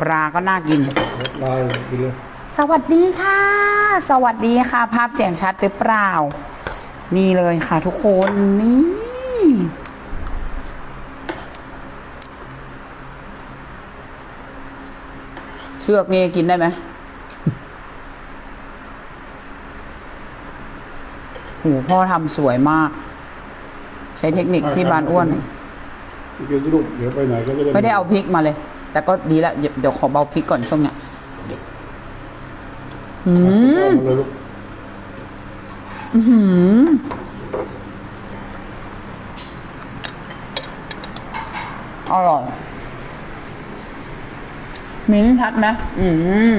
ปลาก็น่ากินลายกินเลยสวัสดีค่ะ สวัสดีค่ะ ภาพเสียงชัดหรือเปล่า นี่เลยค่ะทุกคนนี่เชือกนี่กินได้ไหมโหพ่อทำสวยมาก ใช้เทคนิคที่บานอ้วนกินลูกเดี๋ยวไปไหนก็จะได้ไม่ได้เอาพริกมาเลย แต่ก็ดีแล้วเดี๋ยวเดี๋ยวขอเบาพริกก่อนช่วงเนี้ยอืมเอามาเลยลูกอื้อหืออร่อยมิ้นท์ชัดไหมอืม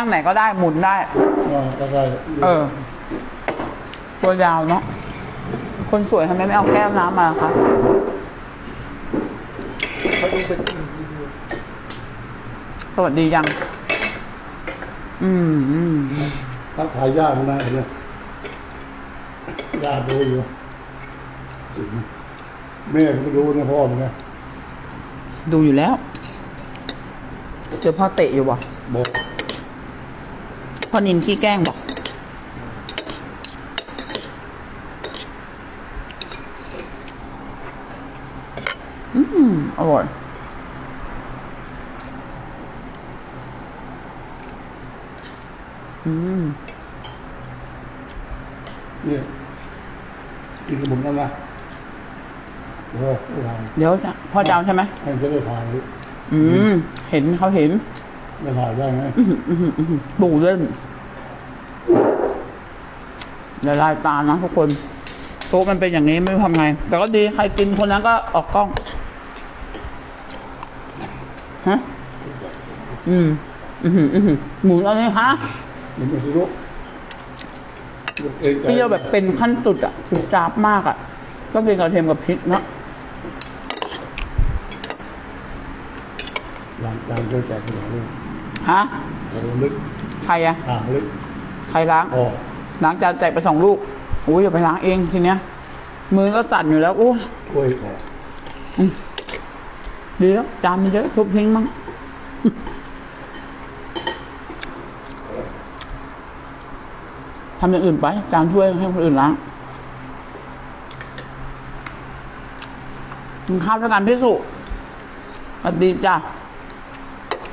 นั่งไหนก็ได้หมุนได้อ่าได้ได้เออ ตัวยาวเนาะคนสวยทำไมไม่เอาแก้วน้ำมาคะสวัสดียัง อืมอืมทักทายญาติมันนะเนี่ยญาติดูอยู่แม่ก็ไม่รู้นะพ่อมันนะดูอยู่แล้ว เจอพ่อเตะอยู่บ่บอก พ่อนินขี้แกล้งบอก อืม อร่อยอืมเนี่ยกินกับผมแล้วนะโอ้โหถ่ายเดี๋ยวจะพ่อจะเอาใช่ไหมให้จะได้ถ่ายอืม เห็นเขาเห็น ไม่ถ่ายได้ไหมปูเล่นละลายตานะทุกคนโต๊ะมันเป็นอย่างนี้ไม่รู้ทำไง แต่ก็ดีใครกินคนนั้นก็ออกกล้องฮะอืมอือหืออือหือหมุนอาเลยฮะมันไม่ใช่ลูกเปรี้ยวแบบเป็นขั้นสุดอะคือจ้าบมากอะต้องกินกระเทียมกับพริกเนาะหลังการเจอแจกขนมลู ฮะขนมลึกใครอะห่างลึกใครล้าง ออกล้างจานแตกไปสองลูกอุ้ยอย่าไปล้างเองทีเนี้ย มือก็สั่นอยู่แล้วโอ้ยกล้วยออกดีแล้วจานมันเยอะทุบทิ้งมั้งทำอย่างอื่นไปจานถ้วยให้คนอื่นล้างกินข้าวด้วยกันพี่สุสวัสดีจ้ะ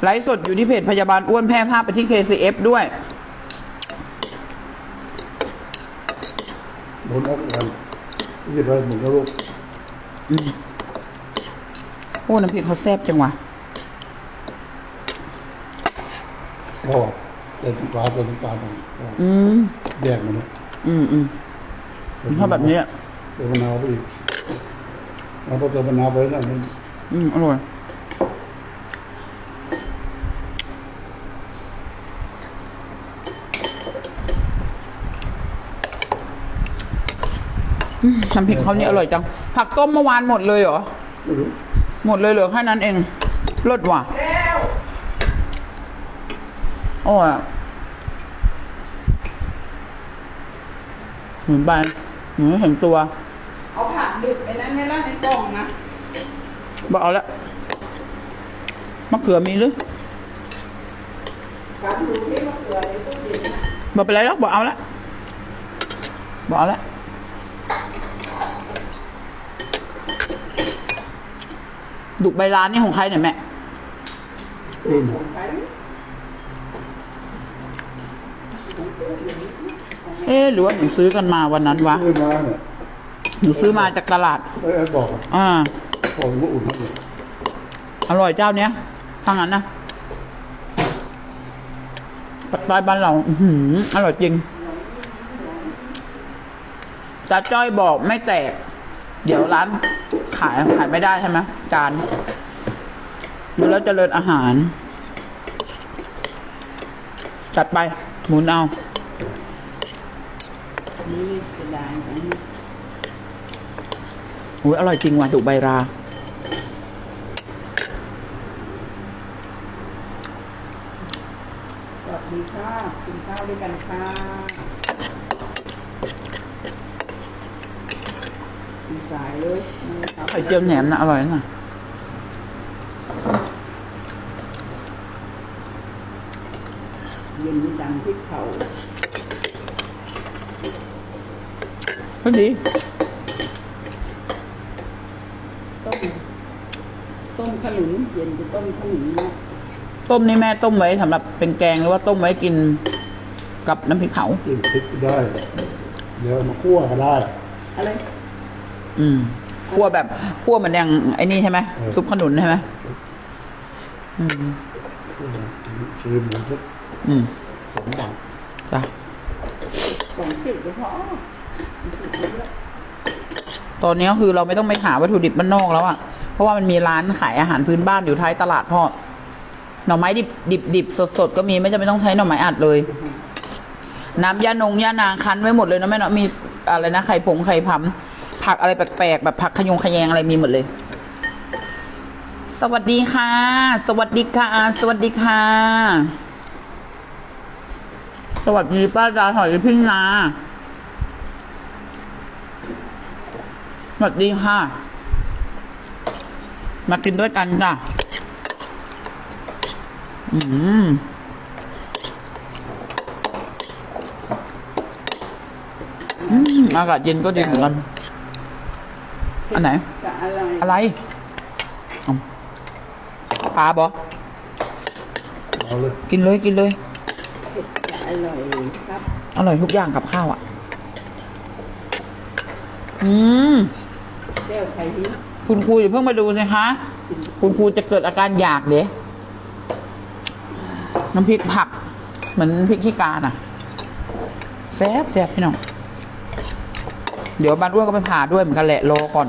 ไลฟ์สดอยู่ที่เพจพยาบาลอ้วนแพร่ภาพไปที่ KCF ด้วย หมุนออกกันยืดไว้หมุนแล้วลูกโอ้ น้ำพริกเขาแซ่บจังวะพ่อเต็มปลาเต็มปลาต้องอืมแยกมันนะอืมอืมถ้าแบบนี้อะเติมมะนาวไปอีกเราพอเติมมะนาวไปแล้วนะมัน อืม อร่อย น้ำพริกเขานี่อร่อยจัง ผักต้มเมื่อวานหมดเลยเหรอไม่รู้หมดเลยเหลือแค่นั้นเองเลิศว่ะโอ้ยเหมือนไปเหมือนเห็นตัว เอาผักดิบไปนั้นไม่ละในกล่องนะบอกเอาละมะเขือมีหรือการดูที่มะเขือในตู้เย็นนะบอกไปเลยแล้วบอกเอาละบอกเอาละ ดุกใบลานนี่ของใครเนี่ยแม่รุ่นของใครเอ๊ะหรือว่าหนูซื้อกันมาวันนั้นวะซื้อมาเนี่ยหนูซื้อมาจากตลาดไอ้ไอ้บอกอะอ่าบอกว่าอุ่นนะเนี่ยอร่อยเจ้าเนี้ยทางนั้นนะปัดใต้บ้านเราอือหืออร่อยจริงตาจ้อยบอกไม่แตก เดี๋ยวร้าน ขายขายไม่ได้ใช่ไหมจานดูแล้วเจริญอาหาร จัดไป หมุนเอาอุ้ยอร่อยจริงว่ะดุใบรากินข้าวด้วยกันค่ะกิสายเลย ไข่เจียวแหนมนะอร่อยนะเย็นนี้ดังพริกเผาก็ดีต้มต้มขนุนเย็นจะต้มขนุนเนาะต้มนี่แม่ต้มไว้สำหรับเป็นแกงหรือว่าต้มไว้กินกับน้ำพริกเผา กินพริกก็ได้ เดี๋ยวเอามาคั่วก็ได้ อะไร อืม คั่วแบบคั่วเหมือนอย่างไอ้นี่ใช่ไหมเออซุปขนุนใช่ไหมอืมคั่วชิมมันสักอืมสองบาทจ้ะสองสิบก็พอตอนนี้ก็คือเราไม่ต้องไปหาวัตถุดิบบ้านนอกแล้วอะเพราะว่ามันมีร้านขายอาหารพื้นบ้านอยู่ท้ายตลาดพ่อ หน่อไม้ดิบดิบดิบสดสดๆก็มีไม่จำเป็นต้องใช้หน่อไม้อัดเลย น้ำยานงยานางคั้นไว้หมดเลยนะแม่เนาะมีอะไรนะไข่ผงไข่พำ ผักอะไรแปลกๆแบบผักขยงขยงอะไรมีหมดเลย สวัสดีค่ะ สวัสดีค่ะ สวัสดีค่ะ สวัสดีป้าดาหอยพิงนาสวัสดีค่ะ มากินด้วยกันจ้ะอืมอืมอากาศเย็นก็ดีเหมือนกัน อันไหนจะอะไรอะไรอ๋อปลาบอเอาเลยกินเลยกินเลยจะอร่อยครับอร่อยทุกอย่างกับข้าวอะ อืม แก้วไข่พิ้งคุณครูอย่าเพิ่งมาดูสิคะ คุณครูจะเกิดอาการอยากเดี๋ยน้ำพริกผัก เหมือนพริกขี้กาน่ะ แซ่บแซ่บพี่น้อง เดี๋ยวบ้านอ้วนก็ไปผ่าด้วยเหมือนกันแหละรอก่อน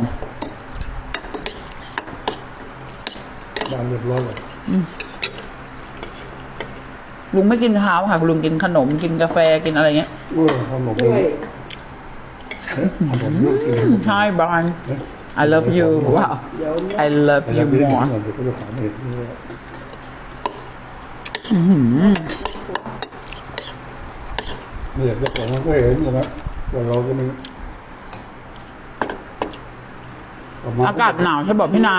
บานเรียบร้อยเลยลุงไม่กินข้าวค่ะลุงกินขนมกินกาแฟกินอะไรเงี้ยเออขนมด้วย ขนมลูกกินใช่บาน I love you ว้าวเดี๋ยว I love แต่ you ละพี่ more เดี๋ยวก็จะขายไม่เห็นนี่อื้อหือไม่อยากจะบอกมันก็เห็นหมดนะแต่เราก็ไม่ อากาศหนาวใช่บอกพี่นา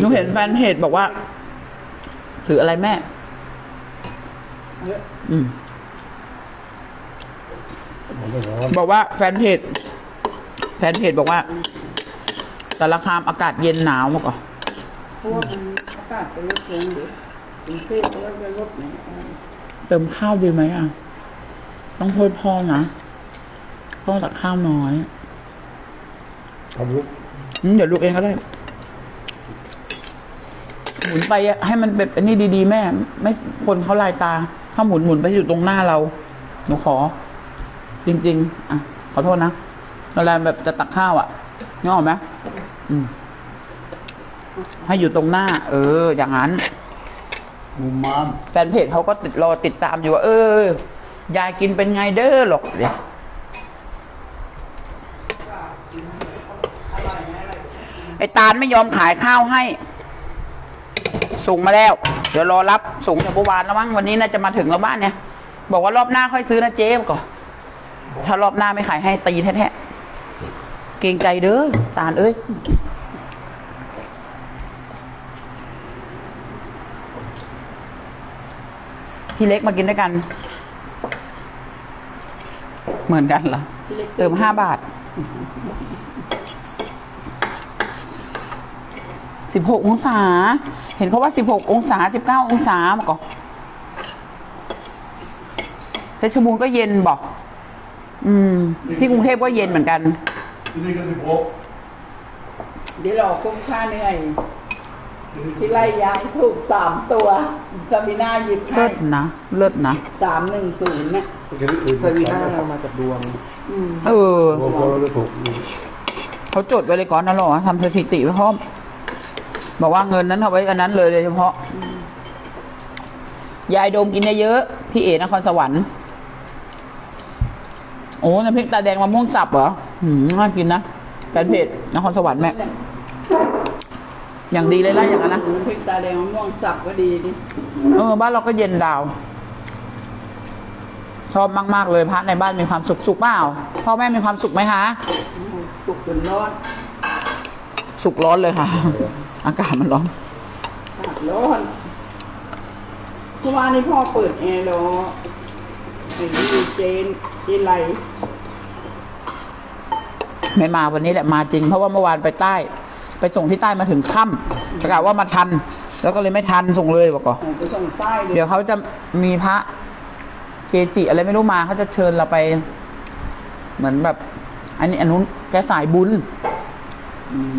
หนูเห็นแฟนเพจบอกว่า ถืออะไรแม่ อืมมันไม่ร้อนบอกว่าแฟนเพจแฟนเพจบอกว่าสารคามอากาศเย็นหนาวมากกว่าเพราะว่ามันอากาศจะลดลงเดี๋ยวกรุงเทพก็จะลดไหนอยเติมข้าวดีไหมอะ ต้องโทษพ่อนะ พ่อตักข้าวน้อยทำลูก อืมเดี๋ยวลูกเองก็ได้ หมุนไปอะให้มันเป็นอันนี้ดี ๆ แม่ ไม่คนเขาลายตา ถ้าหมุนหมุนไปอยู่ตรงหน้าเรา หนูขอ จริง ๆ อะ ขอโทษนะเวลาแบบจะตักข้าวอะนึกออกไหมอืมให้อยู่ตรงหน้า เออ อย่างนั้น มุมมามแฟนเพจเขาก็ติดรอติดตามอยู่ว่าเออ ยายกินเป็นไงเด้อหรอกเดี๋ยว อ้ตาลไม่ยอมขายข้าวให้ ส่งมาแล้ว เดี๋ยวรอรับส่งจากเมื่อวานแล้วมั้งวันนี้น่าจะมาถึงแล้วบ้านเนี่ย บอกว่ารอบหน้าค่อยซื้อนะเจ๊ก่อนถ้ารอบหน้าไม่ขายให้ตีแท้ๆเกรงใจเด้อตาลเอ้ยพี่เล็กมากินด้วยกัน เหมือนกันเหรอเติมห้าบาท สิบหกองศา เห็นเขาว่าสิบหกองศาสิบเก้าองศามาก่อนแต่ชรบูรณ์ก็เย็นบอก อืม ที่กรุงเทพก็เย็นเหมือนกัน ที่นี่ก็สิบหกเดี๋ยวรอคุ้มค่าเหนื่อย ที่ไล่ยายถูกสามตัวซาบิน่าหยิบให้เลิศนะ เลิศนะ สามหนึ่งศูนย์เนี่ยจะได้อื่นสวีน่าเรามาจากดวงอืมเออโอ้โหเราได้ถูก เขาจดไว้เลยก่อนนะหรอทำสถิติไว้พร้อม บอกว่าเงินนั้นเอาไว้อันนั้นเลยโดยเฉพาะ ยายโดมกินเยอะๆพี่เอ๋นครสวรรค์ โอ้น้ำพริกตาแดงมะม่วงสับเหรอหืมน่ากินนะแฟนเพจนครสวรรค์แม่ อย่างดีเลยนะอย่างนั้นนะน้ำพริกตาแดงมะม่วงสับก็ดีดิเออ บ้านเราก็เย็นดาว ชอบมาก ๆ เลยพระในบ้านมีความสุขสุขเปล่าพ่อแม่มีความสุขไหมคะ สุกจนร้อน สุขร้อนเลยค่ะ อากาศมันร้อนอากาศร้อนเพราะว่านี่พ่อเปิดแอร์รอไอ้นี่เจนเจนไรไม่มาวันนี้แหละมาจริง เพราะว่าเมื่อวานไปใต้ ไปส่งที่ใต้มาถึงค่ำประกาศว่ามาทัน แล้วก็เลยไม่ทันส่งเลยบอกก่อนออกไปส่งใต้เลยเดี๋ยวเขาจะมีพระเกจิอะไรไม่รู้มาเขาจะเชิญเราไป เหมือนแบบ อันนี้อันนู้นแกสายบุญ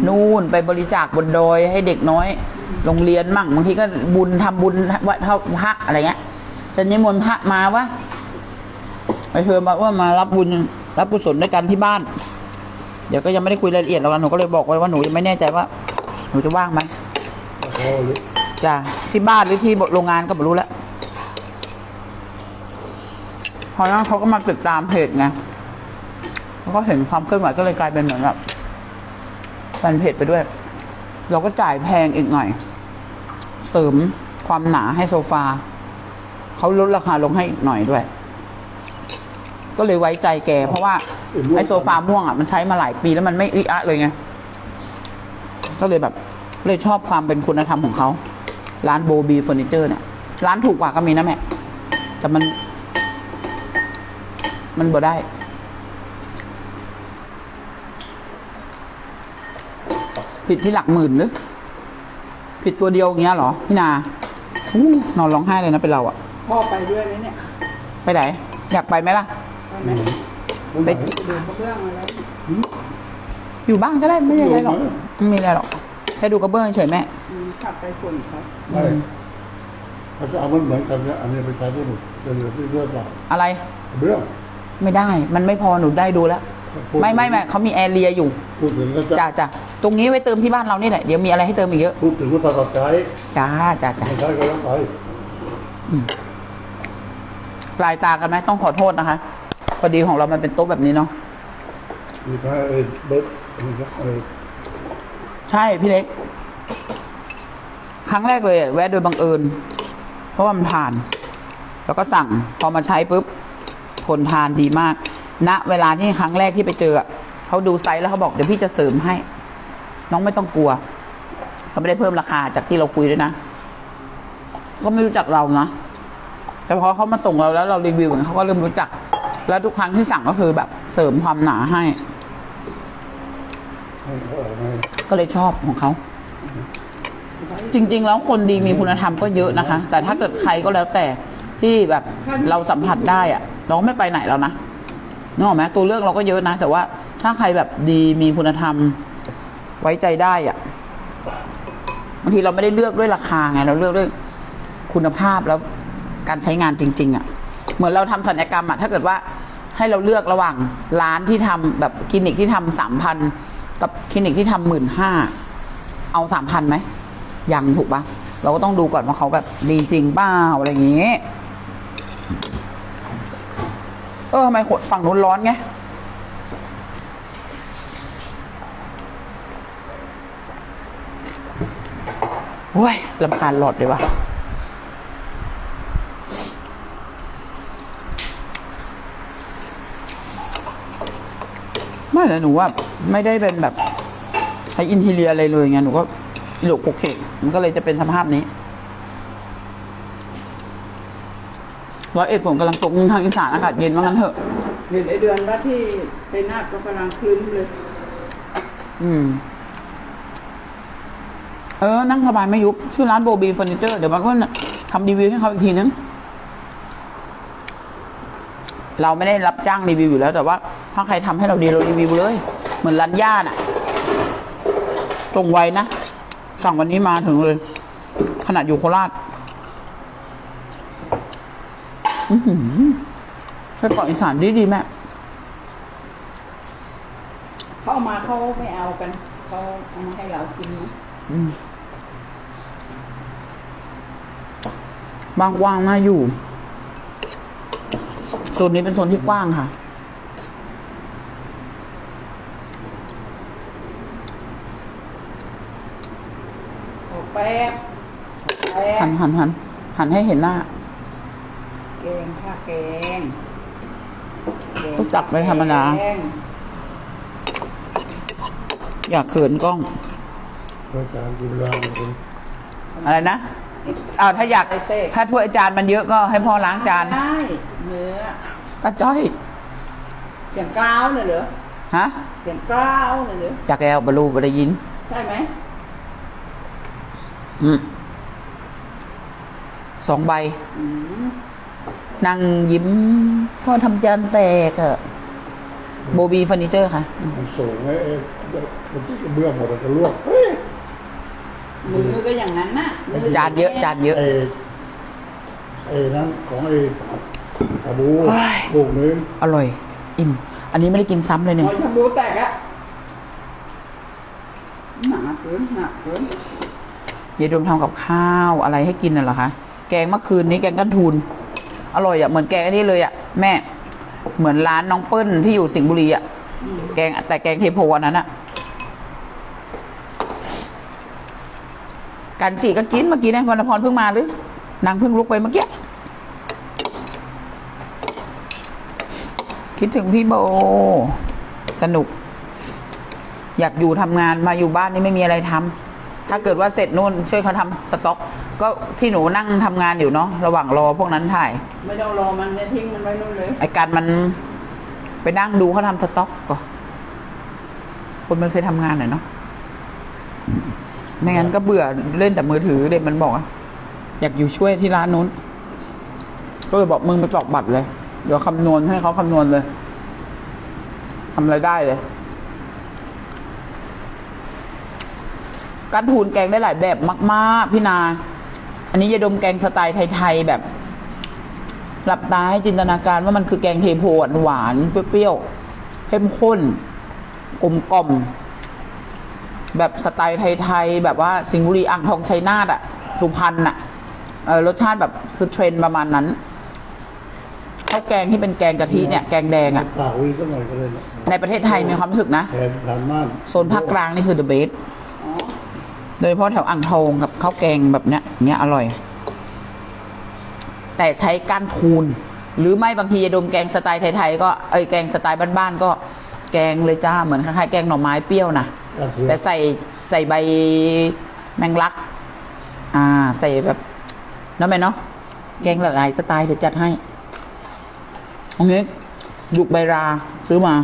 นู่นไปบริจาคบนดอยให้เด็กน้อย โรงเรียนมั่งบางทีก็บุญทำบุญวัดเท่าพระอะไรเงี้ยจะนิมนต์พระมาวะไปเชิญมาว่ามารับบุญรับกุศลด้วยกันที่บ้าน เดี๋ยวก็ยังไม่ได้คุยรายละเอียดหรอกหนูก็เลยบอกไว้ว่าหนูยังไม่แน่ใจว่า หนูจะว่างไหมจ้ะที่บ้านหรือที่โรงงานก็ไม่รู้แล้วพอนั้นเขาก็มาติดตามเพจไงแล้วก็เห็นความเคลื่อนไหวก็เลยกลายเป็นเหมือนแบบ แฟนเพจไปด้วย เราก็จ่ายแพงอีกหน่อย เสริมความหนาให้โซฟา เขาลดราคาลงให้อีกหน่อยด้วย ก็เลยไว้ใจแก เพราะว่าไอ้โซฟาม่วงอะมันใช้มาหลายปีแล้วมันไม่อึอะเลยไง ก็เลยแบบเลยชอบความเป็นคุณธรรมของเขา ร้านโบบีเฟอร์นิเจอร์เนี่ย ร้านถูกกว่าก็มีนะแม่ แต่มัน มันบ่ได้ ผิดที่หลักหมื่นหรือผิดตัวเดียวอย่างเงี้ยเหรอพี่นาอู้นอนร้องไห้เลยนะเป็นเราอะพ่อไปด้วยไหมเนี่ยไปไหน อยากไปไหมล่ะไปไหมไปดูกระเบื้องมาแล้วอยู่บ้านก็ได้ไม่มีอะไรหรอกไม่มีอะไรหรอกแค่ดูกระเบื้องเฉยๆแม่อืมขับไปฝนเขาไม่เขาจะเอามันเหมือนกันเนี่ยอันนี้ไปใช้ที่หนูเดี๋ยวพี่เลือกเปล่าอะไรเรื่องไม่ได้ มันไม่พอหนูได้ดูแล้วพูดไม่ไม่ไม่เขามีแอร์เรียอยู่พูดถึงก็จะจ้าจ้า ตรงนี้ไว้เติมที่บ้านเรานี่แหละเดี๋ยวมีอะไรให้เติมอีกเยอะพูดถึงว่าตัดใจจ้าจ้าจ้าไม่ใช่ก็ต้องไปปลายตากันไหมต้องขอโทษนะคะพอดีของเรามันเป็นโต๊ะแบบนี้เนาะมีแค่ไอ้เบิร์ดไอ้ใช่พี่เล็ก ครั้งแรกเลยอะแวะโดยบังเอิญ เพราะว่ามันผ่าน แล้วก็สั่งพอมาใช้ปุ๊บทนทานดีมากณเวลาที่ครั้งแรกที่ไปเจออะเขาดูไซส์แล้วเขาบอกเดี๋ยวพี่จะเสริมให้ น้องไม่ต้องกลัวเขาไม่ได้เพิ่มราคาจากที่เราคุยด้วยนะ ก็ไม่รู้จักเรานะแต่พอเขามาส่งเราแล้วเรารีวิวเขาก็เริ่มรู้จัก แล้วทุกครั้งที่สั่งก็คือแบบเสริมความหนาให้ ก็เลยชอบของเขา จริง ๆ แล้วคนดีมีคุณธรรมก็เยอะนะคะ แต่ถ้าเกิดใครก็แล้วแต่ที่แบบเราสัมผัสได้อะเราก็ไม่ไปไหนแล้วนะนึกออกไหมตัวเลือกเราก็เยอะนะ แต่ว่าถ้าใครแบบดีมีคุณธรรม ไว้ใจได้อะบางทีเราไม่ได้เลือกด้วยราคาไง เราเลือกด้วยคุณภาพแล้วการใช้งานจริง ๆอะ่ะ เหมือนเราทำศัลยกรรมอะ่ะถ้าเกิดว่าให้เราเลือกระหว่างร้านที่ทำแบบคลินิกที่ทำสามพันกับคลินิกที่ทำหมื่นห้าเอาสามพันไหมยังถูกปะเราก็ต้องดูก่อนว่าเขาแบบดีจริงเปล่าอะไรอย่างงี้ เออทำไมขดฝั่งนู้นร้อนไง โอ้ยลำคาญหลอดเลยวะไม่แต่หนูว่าไม่ได้เป็นแบบใช้อินทีเรียอะไรเลยไงหนูก็หลกโอเคมันก็เลยจะเป็นสภาพนี้ร้อยเอ็ดฝนกำลังตกทางอีสานอากาศเย็นว่างั้นเถอะเห็นไอเดือนว่าที่ไปนาดก็กำลังคลึ้มเลย อืม เออ นั่งสบายไม่ยุบ ชื่อร้านโบบีเฟอร์นิเจอร์ เดี๋ยวมันก็ทำรีวิวให้เขาอีกทีนึง เราไม่ได้รับจ้างรีวิวอยู่แล้ว แต่ว่า ถ้าใครทำให้เราดีเรารีวิวเลย เหมือนร้านย่าน่ะตรงไวนะ สั่งวันนี้มาถึงเลย ขนาดอยู่โคราชอือหือไส้กรอกอีสานดีดีๆแม่เขาเอามาเขาไม่เอากัน เขาเอามาให้เรากินนะ บางกว้างน่าอยู่โซนนี้เป็นโซนที่กว้างค่ะโอ้แป๊บแป๊หับนหันหันหันให้เห็นหน้า แกงค่ะแกงต้องตักไปธรรมดา แกงอยากเขินกล้อง รายการกินรางคนอะไรนะ อ้าวถ้าอยากถ้าถ้วยจานมันเยอะก็ให้พ่อล้างจานได้เนื้อก็จ้อย อย่างกล้าวเลยเหรอฮะอย่างกล้าวเลยเหรอจากแอลบรูบได้ยิน ใช่ไหมอืมสองใบ อืมนั่งยิ้ม พ่อทำจานแตกอะโบบีเฟอร์นิเจอร์ค่ะ มันสูงไอ้ไอ้มันที่กระเบื้องหมดจะลวกเฮ้ย มือก็อย่างนั้นน่ะมืจานเยอะจานเยอะ ไอ้ไอ้นั้นของไอ้อาบูเฮ้ย ลูกนึงอร่อย อิ่ม อันนี้ไม่ได้กินซ้ำเลยหเนี่ยอยชาบูแตกอะหนาเกินหนาเกินยายดมทำกับข้าวอะไรให้กินน่ะเหรอคะ แกงเมื่อคืนนี้แกงกันทูน อร่อยอะ เหมือนแกงอันนี้เลยอะ แม่ เหมือนร้านน้องเปิ้ลที่อยู่สิงห์บุรีอะ แกงแต่แกงเทโพอันนั้นอะ กันจีก็กินเมื่อกี้นะวรรณพรเพิ่งมาหรือนางเพิ่งลุกไปเมื่อกี้ คิดถึงพี่โบ สนุก อยากอยู่ทำงานมาอยู่บ้านนี่ไม่มีอะไรทำถ้าเกิดว่าเสร็จนู่นช่วยเขาทำสต็อก ก็ที่หนูนั่งทำงานอยู่เนาะระหว่างรอพวกนั้นถ่าย ไม่ต้องรอมันเนี่ยทิ้งมันไว้นู่นเลยไอการมันไปนั่งดูเขาทำสต็อกก็คนมันเคยทำงานหน่อยเนาะ ไม่งั้นก็เบื่อเล่นแต่มือถือเด็กมันบอกอะอยากอยู่ช่วยที่ร้านนู้น ก็เลยบอกมึงไปตอกบัตรเลย เดี๋ยวคำนวณให้เขาคำนวณเลยทำอะไรได้เลยการทูนแกงได้หลายแบบมาก ๆ พี่นา อันนี้ยาดมแกงสไตล์ไทย ๆ แบบ หลับตาให้จินตนาการว่ามันคือแกงเทโพหวาน เปรี้ยวๆเข้มข้นกลมกล่อม แบบสไตล์ไทยๆแบบว่าสิงห์บุรีอ่างทองชัยนาทอะสุพรรณอะเออรสชาติแบบคือเทรนด์ประมาณนั้นข้าวแกงที่เป็นแกงกะทิเนี่ยแกงแดงอะตาวีก็หน่อยก็เลยนะในประเทศไทยมีความรู้สึกนะแทนทานม่านโซนภาคกลางนี่คือ the best อ๋อโดยเฉพาะแถวอ่างทองกับข้าวแกงแบบเนี้ยอย่างเงี้ยอร่อย แต่ใช้ก้านทูนหรือไม่บางทีจะดมแกงสไตล์ไทยๆก็เอยแกงสไตล์บ้านๆก็แกงเลยจ้าเหมือนคล้ายๆแกงหน่อไม้เปรี้ยวนะ กระเทียมแต่ใส่ใส่ใบแมงลัก อ่า ใส่แบบนั่นไหมเนาะแกงหลายๆสไตล์เดี๋ยวจัดให้ตรงนี้ยุกใบราซื้อมา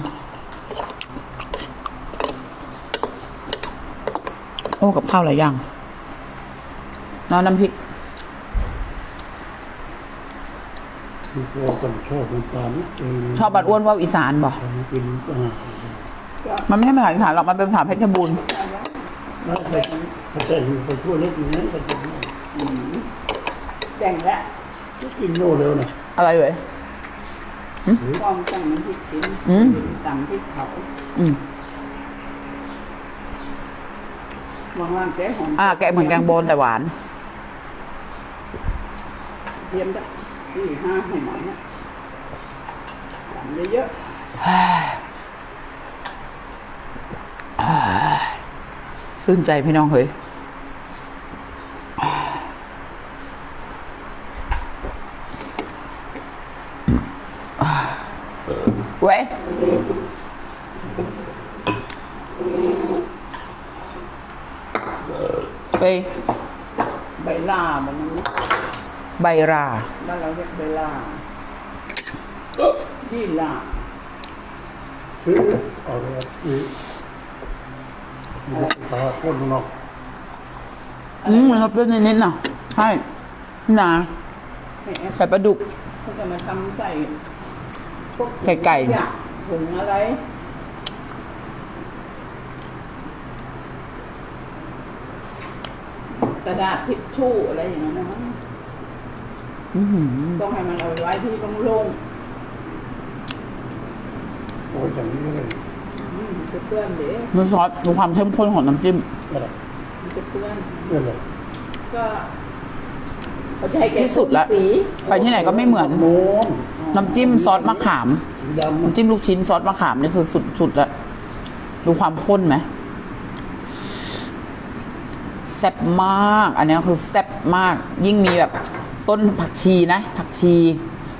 โอ้ กับข้าวหลายอย่างน้ำน้ำพริกคือพวกคนชอบน้ำตาลนิดนึงชอบบัดอ้วนว่าวอีสานบ่ ทำกินอ่า มันไม่ใช่ภาษาอีสานหรอกมันเป็นภาษาเพชรบูรณ์แล้วแต่แต่ไปช่วยเล็กอย่างนั้นก็จะแจ่งแล้วกินโน่เร็วนะอะไรเว้ยความจังมันพริกชิ้นอืมต่ำพริกเผาอืมวางล่างแกงหอมอ่าแกงเหมือนแกงโบนแต่หวานเทียมได้สี่ห้าหัวเนี่ยต่ำเยอะ ซื่นใจพี่น้องเฮ้ยเว้ยไปๆใบลาแบบนั้นนะใบราบ้านเราเรียกใบลายี่ลาซื้อเอาเลยซื้อ ตาคนนอกอืมมันก็เปรี้ยวนิดๆน่ะใช่พี่นาให้แอปใส่ปลาดุกเขาจะมาทำใส่พวกใส่ไก่ เนี่ยถุงอะไรกระดาษทิชชู่อะไรอย่างนั้นนะมั้งอื้อหือต้องให้มันเอาไว้ที่โล่งโอ้ยอย่างนี้เลยๆอืมมัน จะเปื้อนเดี๋ยวมันซอสดูความเข้มข้นของน้ำจิ้มอะไรมันจะเปื้อนเรื่องอะไรก็เขาจะให้แกที่สุดละ สีไปที่ไหนก็ไม่เหมือน โน้นน้ำจิ้มซอสมะขาม สีดำน้ำจิ้มลูกชิ้นซอสมะขามนี่คือสุดสุดละดูความข้นไหมแซ่บมาก อันนี้คือแซ่บมาก ยิ่งมีแบบต้นผักชีนะ ผักชี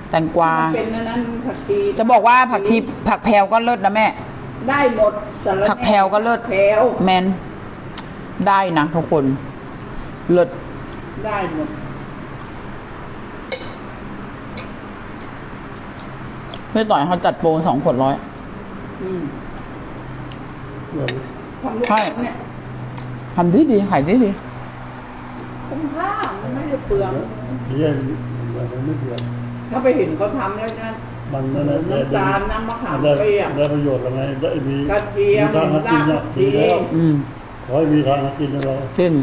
แตงกวา มันเป็นอันนั้นผักชีจะบอกว่าผักชีผักแพรวก็เลิศนะแม่ ได้หมดสารผักแพรวก็เลิศแพรวแมนได้นะทุกคน เลิศได้หมดไม่ต่อยเขาจัดโปรสองขวดร้อยอืมเดี๋ยวทำลูกใช่เนี่ยทำดีดีขายดีดีคุ้มค่ามันไม่ได้เปลืองเลี้ยงมันไม่เดือดถ้าไปเห็นเขาทำแล้วนะ มันนั่นแหละน้ำตาลน้ำมะขามได้เปียกได้ประโยชน์อะไรได้มีกระเทียมทางหากินเนี่ยรากผักชีดีแล้วอืมขอให้มีทางหากินของเราจริง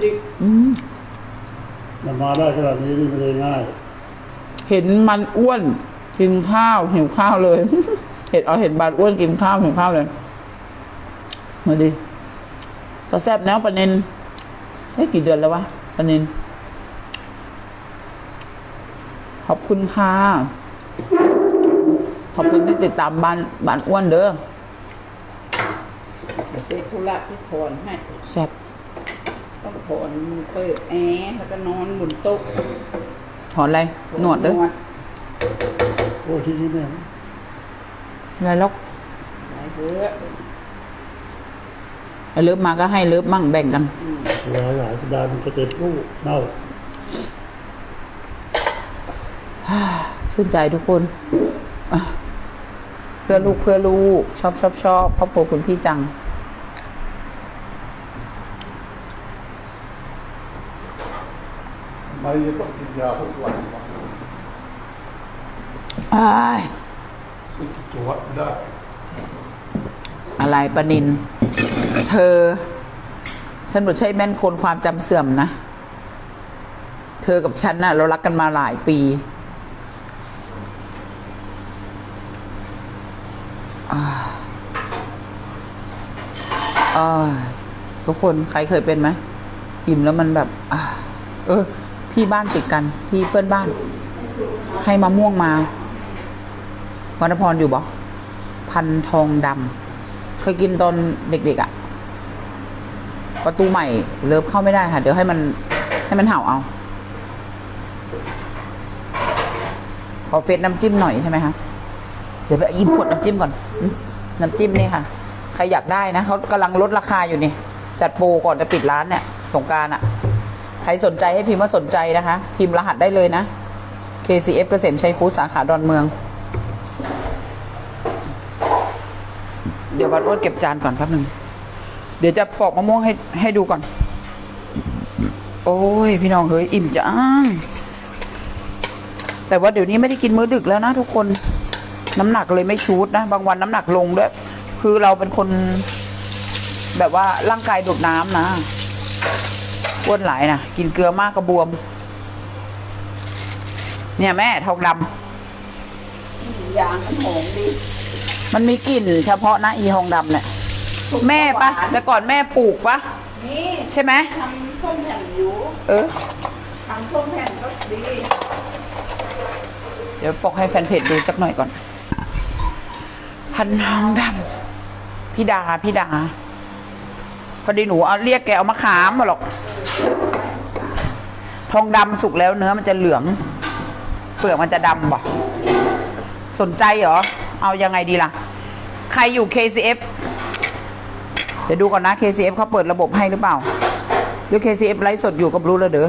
จิกอืมมันมาได้ขนาดนี้นี่ไม่ได้ง่าย เห็นมันอ้วนกินข้าวหิวข้าวเลย เห็นเอาเห็นบานอ้วนกินข้าวหิวข้าวเลยมาดิก็แซ่บแล้วปะเนินเอ้ยกี่เดือนแล้ววะปะเนิน ขอบคุณค่ะ ขอบคุณที่ติดตามบ้านบ้านอ้วนเด้อเสร็จธุระที่ถอนให้แซ่บต้องถอนเปิดแอร์แล้วก็นอนบนโต๊ะถอนอะไรหนวดเด้อโอ้ที่นี่เนี่ยอะไรล็อกไหนเพื่อไอ้เลิฟมาก็ให้เลิฟมั่งแบ่งกันอืมหลายหลายสัปดาห์มันจะเต็มลูกเน่า ชื่นใจทุกคนอะเพื่อลูกเพื่อลูก ชอบชอบชอบครอบครัวคุณพี่จัง ไม่ต้องกินยาทุกวันอ้ายกินตัวไม่ได้ อะไรปะนิน เธอ ฉันบอกใช่แม่นคนความจำเสื่อมนะ เธอกับฉันน่ะ เรารักกันมาหลายปีอ่าอ่า ทุกคนใครเคยเป็นไหมอิ่มแล้วมันแบบอเออ พี่บ้านติดกัน พี่เพื่อนบ้าน ให้มะม่วงมาวรรณพรอยู่บ่พันทองดำเคยกินตอนเด็กๆอะ่ะ ประตูใหม่เลิฟเข้าไม่ได้ค่ะ เดี๋ยวให้มัน ให้มันเห่าเอา ขอเฟซน้ำจิ้มหน่อยใช่ไหมคะ เดี๋ยวไปหยิบขวดน้ำจิ้มก่อน น้ำจิ้มนี่ค่ะ ใครอยากได้นะเขากำลังลดราคาอยู่นี่ จัดโปรก่อนจะปิดร้านเนี่ย สงการอะ่ะ ใครสนใจให้พิมพ์ว่าสนใจนะคะ พิมพ์รหัสได้เลยนะ KCF เกษมชัยฟู้ดสาขาดอนเมือง เดี๋ยววัดอ้วนเก็บจานก่อนแป๊บหนึ่งเดี๋ยวจะปอกมะม่วงให้ให้ดูก่อน โอ้ย พี่น้องเฮ้ยอิ่มจังแต่ว่าเดี๋ยวนี้ไม่ได้กินมื้อดึกแล้วนะทุกคน น้ำหนักเลยไม่ชูดนะ บางวันน้ำหนักลงด้วย คือเราเป็นคน แบบว่าร่างกายดูดน้ำนะอ้วนหลายนะกินเกลือมากกระบวม เนี่ยแม่ทองดำยางมันหอมดีมันมีกลิ่นเฉพาะนะอีทองดำเนี่ยสุกแม่ปะหวานแต่ก่อนแม่ปลูกปะนี่ใช่ไหมทำส้มแผ่นอยู่เออทำส้มแผ่นก็ดี เดี๋ยวปกให้แฟนเพจดูสักหน่อยก่อนพันทองดำ พี่ดาพี่ดา พอดีหนูเอาเรียกแกเอามาขามมาหรอก ทองดำสุกแล้วเนื้อมันจะเหลือง เปลือกมันจะดำบ่สนใจเหรอ เอายังไงดีล่ะ ใครอยู่ KCF เดี๋ยวดูก่อนนะ KCF เขาเปิดระบบให้หรือเปล่าหรือ KCF ไลฟ์สดอยู่กับรู้แล้วเด้อ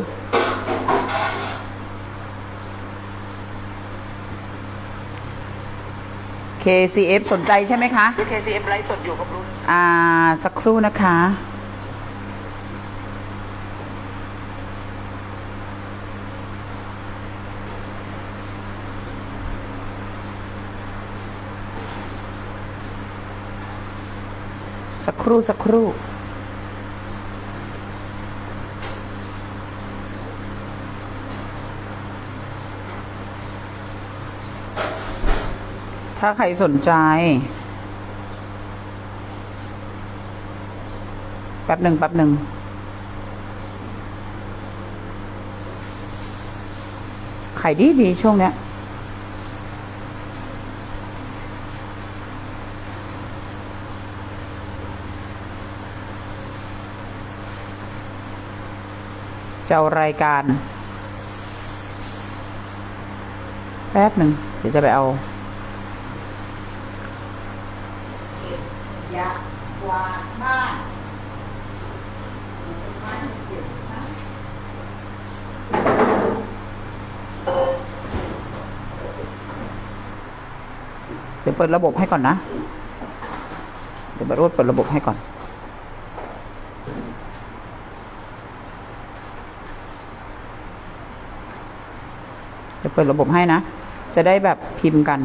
KCF สนใจใช่ไหมคะ KCF ไลฟ์สดอยู่กับรุ่นอ่า สักครู่นะคะ สักครู่สักครู่ ถ้าใครสนใจ แป๊บหนึ่งแป๊บหนึ่งขายดีดีช่วงเนี้ยเจ้ารายการ แป๊บหนึ่งเดี๋ยวจะไปเอา ยะกวาดบ้าน เดี๋ ยวเปิดระบบให้ก่อนนะ เดี๋ยวบัตรวดเปิดระบบให้ก่อน จะเปิดระบบให้นะ จะได้แบบพิมพ์กัน